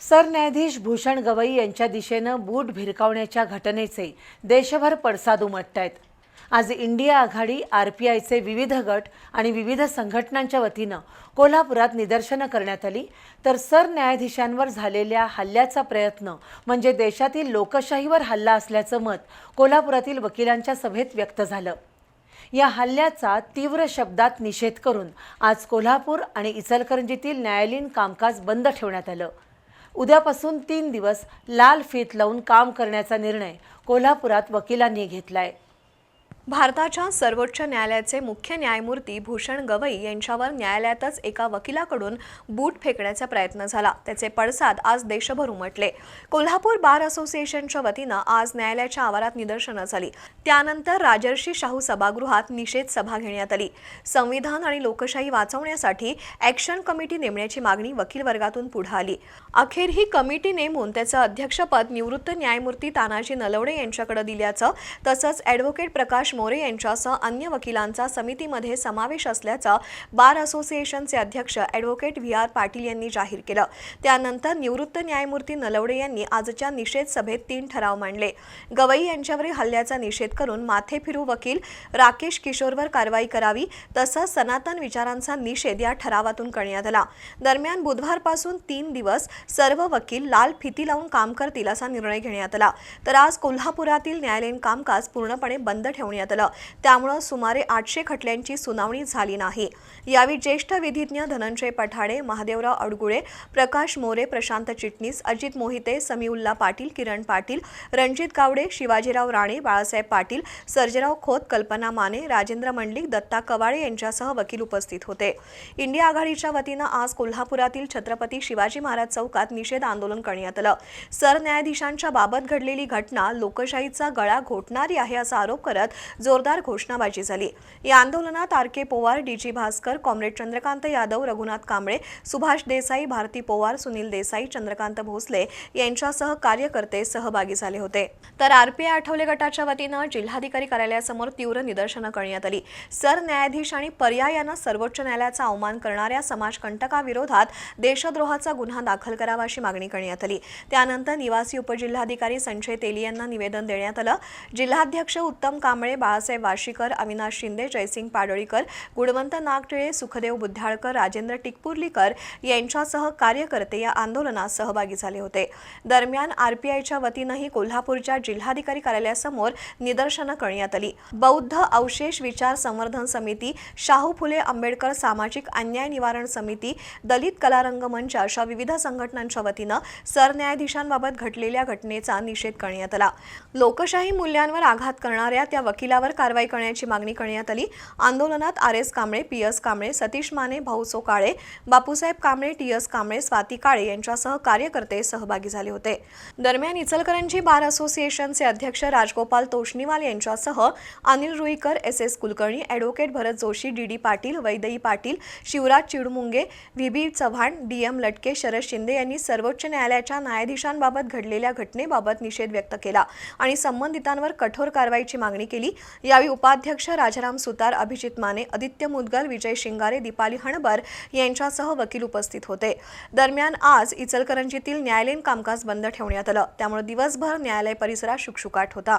सरन्यायाधीश भूषण गवई यांच्या दिशेनं बूट भिरकावण्याच्या घटनेचे देशभर पडसाद उमटत आहेत आज इंडिया आघाडी आर पी आयचे विविध गट आणि विविध संघटनांच्या वतीनं कोल्हापुरात निदर्शनं करण्यात आली. तर सरन्यायाधीशांवर झालेल्या हल्ल्याचा प्रयत्न म्हणजे देशातील लोकशाहीवर हल्ला असल्याचं मत कोल्हापुरातील वकिलांच्या सभेत व्यक्त झालं. या हल्ल्याचा तीव्र शब्दात निषेध करून आज कोल्हापूर आणि इचलकरंजीतील न्यायालयीन कामकाज बंद ठेवण्यात आलं. उद्यापासून तीन दिवस लाल फीत लावून काम करण्याचा निर्णय कोल्हापुरात वकिलांनी घेतलाय. भारताच्या सर्वोच्च न्यायालयाचे मुख्य न्यायमूर्ती भूषण गवई यांच्यावर न्यायालयातच एका वकिलाकडून बूट फेकण्याचा प्रयत्न झाला. त्याचे पडसाद आज देशभर उमटले. कोल्हापूर बार असोसिएशनच्या वतीनं आज न्यायालयाच्या आवारात निदर्शनं झाली. त्यानंतर राजर्षी शाहू सभागृहात निषेध सभा घेण्यात आली. संविधान आणि लोकशाही वाचवण्यासाठी ॲक्शन कमिटी नेमण्याची मागणी वकील वर्गातून पुढे आली. अखेर ही कमिटी नेमून त्याचं अध्यक्षपद निवृत्त न्यायमूर्ती तानाजी नलवडे यांच्याकडे दिल्याचं तसंच ॲडव्होकेट प्रकाश मोरे यांच्यासह अन्य वकिलांचा समितीमध्ये समावेश असल्याचं बार असोसिएशनचे अध्यक्ष ॲडव्होकेट व्ही आर पाटील यांनी जाहीर केलं. त्यानंतर निवृत्त न्यायमूर्ती नलवडे यांनी आजच्या निषेध सभेत तीन ठराव मांडले. गवई यांच्यावरील हल्ल्याचा निषेध करून माथेफिरू वकील राकेश किशोरवर कारवाई करावी तसंच सनातन विचारांचा निषेध या ठरावातून करण्यात आला. दरम्यान बुधवारपासून तीन दिवस सर्व वकील लाल फिती लावून काम करतील असा निर्णय घेण्यात आला. तर आज कोल्हापुरातील न्यायालयीन कामकाज पूर्णपणे बंद ठेवण्यात आलं. त्यामुळं सुमारे आठशे खटल्यांची सुनावणी झाली नाही. यावेळी ज्येष्ठ विधिज्ञ धनंजय पठाडे महादेवराव अडगुळे प्रकाश मोरे प्रशांत चिटणीस अजित मोहिते समीउल्ला पाटील किरण पाटील रणजित गावडे शिवाजीराव राणे बाळासाहेब पाटील सर्जेराव खोत कल्पना माने राजेंद्र मंडलिक दत्ता कवाळे यांच्यासह वकील उपस्थित होते. इंडिया आघाडीच्या वतीनं आज कोल्हापुरातील छत्रपती शिवाजी महाराज चौकात निषेध आंदोलन करण्यात आलं. सरन्यायाधीशांच्या बाबत घडलेली घटना लोकशाहीचा गळा घोटणारी आहे असा आरोप करत जोरदार घोषणाबाजी झाली. या आंदोलनात R. K. Powar DG Bhaskar comrade Chandrakant Yadav Raghunath Kamble Subhash Desai Bharati Powar Sunil Desai Chandrakant Bhosale यांच्यासह कार्यकर्ते सहभागी झाले होते. तर आरपीआय आठवले गटाच्या वतीनं जिल्हाधिकारी कार्यालयासमोर तीव्र निदर्शनं करण्यात आली. सरन्यायाधीश आणि पर्यायानं सर्वोच्च न्यायालयाचा अवमान करणाऱ्या समाजकंटकाविरोधात देशद्रोहाचा गुन्हा दाखल करावा अशी मागणी करण्यात आली. त्यानंतर निवासी उपजिल्हाधिकारी संजय तेली यांना निवेदन देण्यात आलं. जिल्हाध्यक्ष उत्तम कांबळे बाळासाहेब वाशीकर अविनाश शिंदे जयसिंग पाडळीकर गुणवंत नागटिळे सुखदेव बुद्धाळकर राजेंद्र टिकपुर्लीकर यांच्यासह कार्यकर्ते या आंदोलनात सहभागी झाले होते. दरम्यान आरपीआयच्या वतीनंही कोल्हापूरच्या जिल्हाधिकारी कार्यालयासमोर निदर्शनं करण्यात आली. बौद्ध अवशेष विचार संवर्धन समिती शाहू फुले आंबेडकर सामाजिक अन्याय निवारण समिती दलित कला रंगमंच अशा विविध संघटनांच्या वतीनं सरन्यायाधीशांबाबत घडलेल्या घटनेचा निषेध करण्यात आला. लोकशाही मूल्यांवर आघात करणाऱ्या त्या वकिलावर कारवाई करण्याची मागणी करण्यात आली. आंदोलनात R S Kamble P S Kamble Satish Mane Bhauso Kale Bapusaheb Kamble T S Kamble Swati Kale यांच्यासह कार्यकर्ते सहभागी झाले होते. दरम्यान इचलकरंजी बार असोसिएशनचे अध्यक्ष राजगोपाल तोष्णीवाल यांच्यासह Anil Ruikar S S Kulkarni advocate Bharat Joshi D D Patil Vaidai Patil Shivraj Chidmunge V B Chavan D M Latke Sharad Shinde यांनी सर्वोच्च न्यायालयाच्या न्यायाधीशांबाबत घडलेल्या घटनेबाबत निषेध व्यक्त केला आणि संबंधितांवर कठोर कारवाईची मागणी केली. यावेळी उपाध्यक्ष राजाराम सुतार अभिजित माने आदित्य मुदगल विजय शिंगारे दीपाली हणबर यांच्यासह वकील उपस्थित होते. दरम्यान आज इचलकरंजीतील न्यायालयीन कामकाज बंद ठेवण्यात आलं. त्यामुळे दिवसभर न्यायालय परिसरात शुकशुकाट होता.